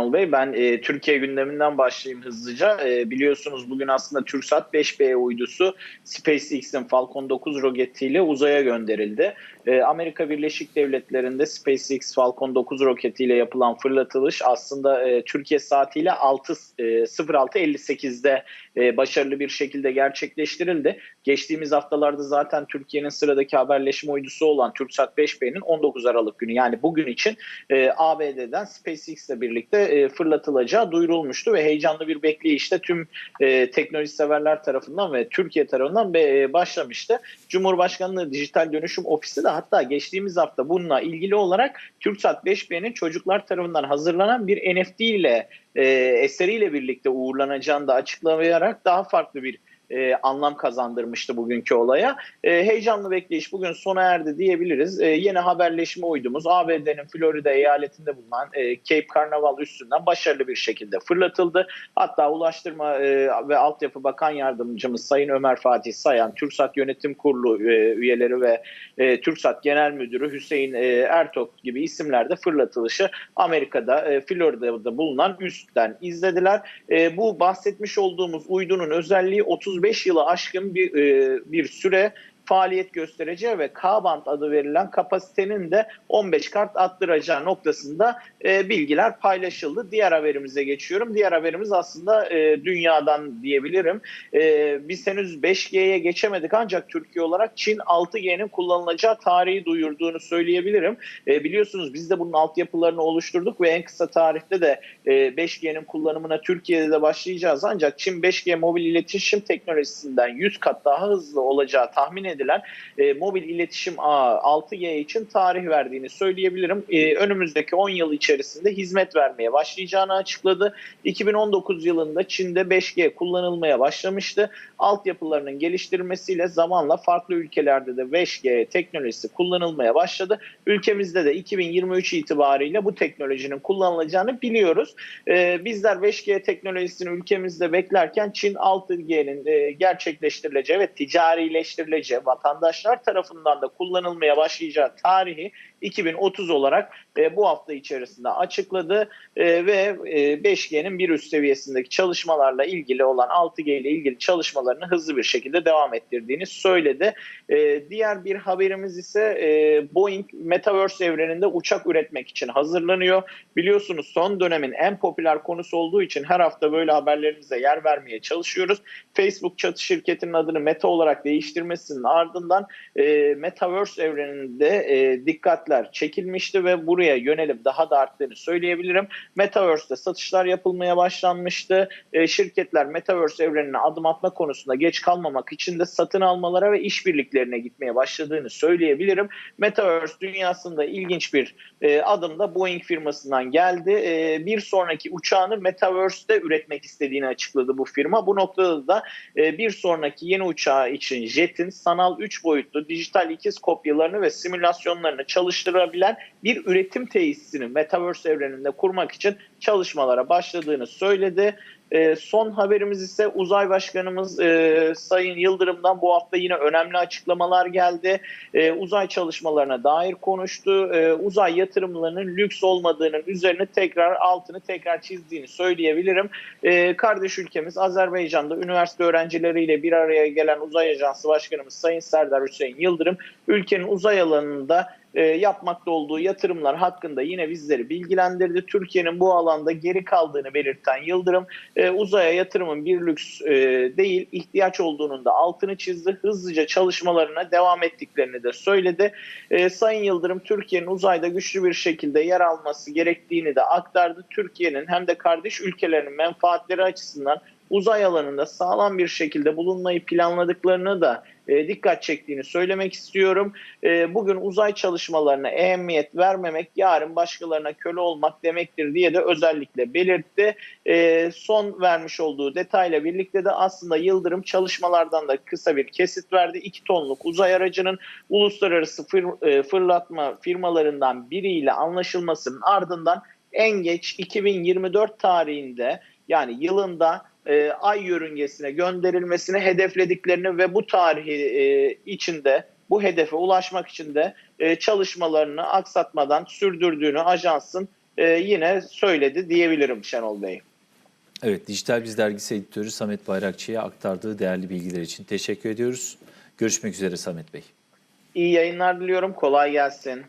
Şenol Bey. Ben e, Türkiye gündeminden başlayayım hızlıca. E, biliyorsunuz bugün aslında TürkSat 5B uydusu SpaceX'in Falcon 9 roketiyle uzaya gönderildi. E, Amerika Birleşik Devletleri'nde SpaceX Falcon 9 roketiyle yapılan fırlatılış aslında e, Türkiye saatiyle 6 e, 06.58'de e, başarılı bir şekilde gerçekleştirildi. Geçtiğimiz haftalarda zaten Türkiye'nin sıradaki haberleşme uydusu olan TürkSat 5B'nin 19 Aralık günü yani bugün için e, ABD'den SpaceX ile birlikte e, fırlatılacağı duyurulmuştu ve heyecanlı bir bekleyişte tüm teknoloji severler tarafından ve Türkiye tarafından başlamıştı. Cumhurbaşkanlığı Dijital Dönüşüm Ofisi de hatta geçtiğimiz hafta bununla ilgili olarak TürkSat 5B'nin çocuklar tarafından hazırlanan bir NFT ile e, eseriyle birlikte uğurlanacağını da açıklayarak daha farklı bir e, anlam kazandırmıştı bugünkü olaya. E, heyecanlı bekleyiş bugün sona erdi diyebiliriz. E, yeni haberleşme uydumuz ABD'nin Florida eyaletinde bulunan e, Cape Canaveral üstünden başarılı bir şekilde fırlatıldı. Hatta Ulaştırma e, ve Altyapı Bakan Yardımcımız Sayın Ömer Fatih Sayan, TürkSat Yönetim Kurulu e, üyeleri ve e, TürkSat Genel Müdürü Hüseyin e, Ertok gibi isimler de fırlatılışı Amerika'da, e, Florida'da bulunan üstten izlediler. E, bu bahsetmiş olduğumuz uydunun özelliği 30 35 yılı aşkın bir, e, bir süre faaliyet göstereceği ve K-band adı verilen kapasitenin de 15 kart attıracağı noktasında e, bilgiler paylaşıldı. Diğer haberimize geçiyorum. Diğer haberimiz aslında e, dünyadan diyebilirim. E, biz henüz 5G'ye geçemedik ancak Türkiye olarak Çin 6G'nin kullanılacağı tarihi duyurduğunu söyleyebilirim. E, biliyorsunuz biz de bunun altyapılarını oluşturduk ve en kısa tarihte de e, 5G'nin kullanımına Türkiye'de de başlayacağız. Ancak Çin 5G mobil iletişim teknolojisinden 100 kat daha hızlı olacağı tahmin edilen e, mobil iletişim ağı 6G için tarih verdiğini söyleyebilirim. E, önümüzdeki 10 yıl içerisinde hizmet vermeye başlayacağını açıkladı. 2019 yılında Çin'de 5G kullanılmaya başlamıştı. Altyapılarının geliştirmesiyle zamanla farklı ülkelerde de 5G teknolojisi kullanılmaya başladı. Ülkemizde de 2023 itibariyle bu teknolojinin kullanılacağını biliyoruz. E, bizler 5G teknolojisini ülkemizde beklerken Çin 6G'nin e, gerçekleştirileceği ve ticarileştirileceği vatandaşlar tarafından da kullanılmaya başlayacağı tarihi 2030 olarak e, bu hafta içerisinde açıkladı e, ve e, 5G'nin bir üst seviyesindeki çalışmalarla ilgili olan 6G ile ilgili çalışmalarını hızlı bir şekilde devam ettirdiğini söyledi. E, diğer bir haberimiz ise e, Boeing Metaverse evreninde uçak üretmek için hazırlanıyor. Biliyorsunuz son dönemin en popüler konusu olduğu için her hafta böyle haberlerimize yer vermeye çalışıyoruz. Facebook çatı şirketinin adını Meta olarak değiştirmesinin ardından e, Metaverse evreninde e, dikkatler çekilmişti ve buraya yönelip daha da arttığını söyleyebilirim. Metaverse'de satışlar yapılmaya başlanmıştı. E, şirketler Metaverse evrenine adım atma konusunda geç kalmamak için de satın almalara ve işbirliklerine gitmeye başladığını söyleyebilirim. Metaverse dünyasında ilginç bir e, adım da Boeing firmasından geldi. E, bir sonraki uçağını Metaverse'de üretmek istediğini açıkladı bu firma. Bu noktada da e, bir sonraki yeni uçağı için Jet'in sanal 3 boyutlu dijital ikiz kopyalarını ve simülasyonlarını çalıştırabilen bir üretim tesisini Metaverse evreninde kurmak için çalışmalara başladığını söyledi. E, son haberimiz ise Uzay Başkanımız e, Sayın Yıldırım'dan bu hafta yine önemli açıklamalar geldi. E, uzay çalışmalarına dair konuştu. E, uzay yatırımlarının lüks olmadığının üzerine tekrar altını tekrar çizdiğini söyleyebilirim. E, kardeş ülkemiz Azerbaycan'da üniversite öğrencileriyle bir araya gelen Uzay Ajansı Başkanımız Sayın Serdar Hüseyin Yıldırım ülkenin uzay alanında e, yapmakta olduğu yatırımlar hakkında yine bizleri bilgilendirdi. Türkiye'nin bu alanda geri kaldığını belirten Yıldırım e, uzaya yatırımın bir lüks e, değil ihtiyaç olduğunun da altını çizdi. Hızlıca çalışmalarına devam ettiklerini de söyledi. E, Sayın Yıldırım Türkiye'nin uzayda güçlü bir şekilde yer alması gerektiğini de aktardı. Türkiye'nin hem de kardeş ülkelerinin menfaatleri açısından uzay alanında sağlam bir şekilde bulunmayı planladıklarını da e, dikkat çektiğini söylemek istiyorum. E, bugün uzay çalışmalarına ehemmiyet vermemek yarın başkalarına köle olmak demektir diye de özellikle belirtti. E, son vermiş olduğu detayla birlikte de aslında Yıldırım çalışmalardan da kısa bir kesit verdi. 2 tonluk uzay aracının uluslararası fır, fırlatma firmalarından biriyle anlaşılmasının ardından en geç 2024 tarihinde yani yılında e, ay yörüngesine gönderilmesini hedeflediklerini ve bu tarihi e, içinde bu hedefe ulaşmak için de e, çalışmalarını aksatmadan sürdürdüğünü ajansın e, yine söyledi diyebilirim Şenol Bey. Evet, Dijital Biz Dergisi Editörü Samet Bayrakçı'ya aktardığı değerli bilgiler için teşekkür ediyoruz. Görüşmek üzere Samet Bey. İyi yayınlar diliyorum. Kolay gelsin.